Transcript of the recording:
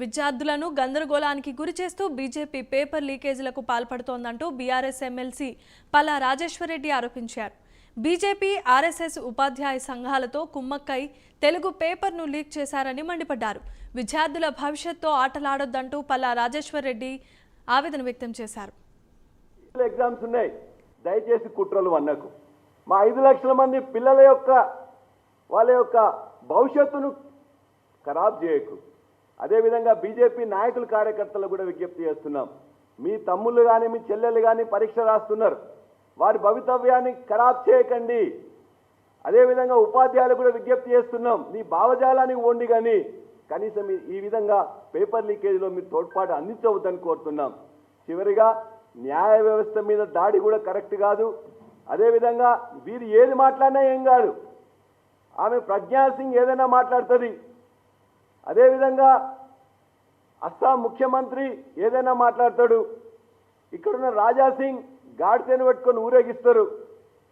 విద్యార్థులను గందరగోళానికి గురి చేస్తూ బీజేపీ పేపర్ లీకేజీలకు పాల్పడుతోందంటూ బీఆర్ఎస్ ఎమ్మెల్సీ పల్లా రాజేశ్వరరెడ్డి ఆరోపించారు. బీజేపీ ఆర్ఎస్ఎస్ ఉపాధ్యాయ సంఘాలతో కుమ్మక్కై తెలుగు పేపర్ను లీక్ చేశారని మండిపడ్డారు. విద్యార్థుల భవిష్యత్తుతో ఆటలాడొద్దంటూ పల్లా రాజేశ్వరరెడ్డి ఆవేదన వ్యక్తం చేశారు. ఎగ్జామ్స్ ఉన్నాయి. దయచేసి కుట్రలు అన్నకు మా ఐదు లక్షల మంది పిల్లల యొక్క వాళ్ళ యొక్క భవిష్యత్తును ఖరాబ్ చేయకు. అదేవిధంగా బీజేపీ నాయకులు కార్యకర్తలు కూడా విజ్ఞప్తి చేస్తున్నాం. మీ తమ్ముళ్ళు కానీ మీ చెల్లెలు కానీ పరీక్ష రాస్తున్నారు. వారి భవితవ్యాన్ని ఖరాబ్ చేయకండి. అదేవిధంగా ఉపాధ్యాయులు కూడా విజ్ఞప్తి చేస్తున్నాం. మీ భావజాలానికి ఓండి కానీ కనీసం ఈ- విధంగా పేపర్ లీకేజీలో మీరు తోడ్పాటు అందించవద్దని కోరుతున్నాం. చివరిగా న్యాయ వ్యవస్థ మీద దాడి కూడా కరెక్ట్ కాదు. అదేవిధంగా వీరు ఏది మాట్లాడినా ఏం కాదు. ఆమె ప్రజ్ఞా సింగ్ ఏదైనా మాట్లాడుతుంది. అదేవిధంగా అస్సాం ముఖ్యమంత్రి ఏదైనా మాట్లాడతాడు ఇక్కడున్న రాజా సింగ్ గాడితేను పెట్టుకొని ఊరేగిస్తారు.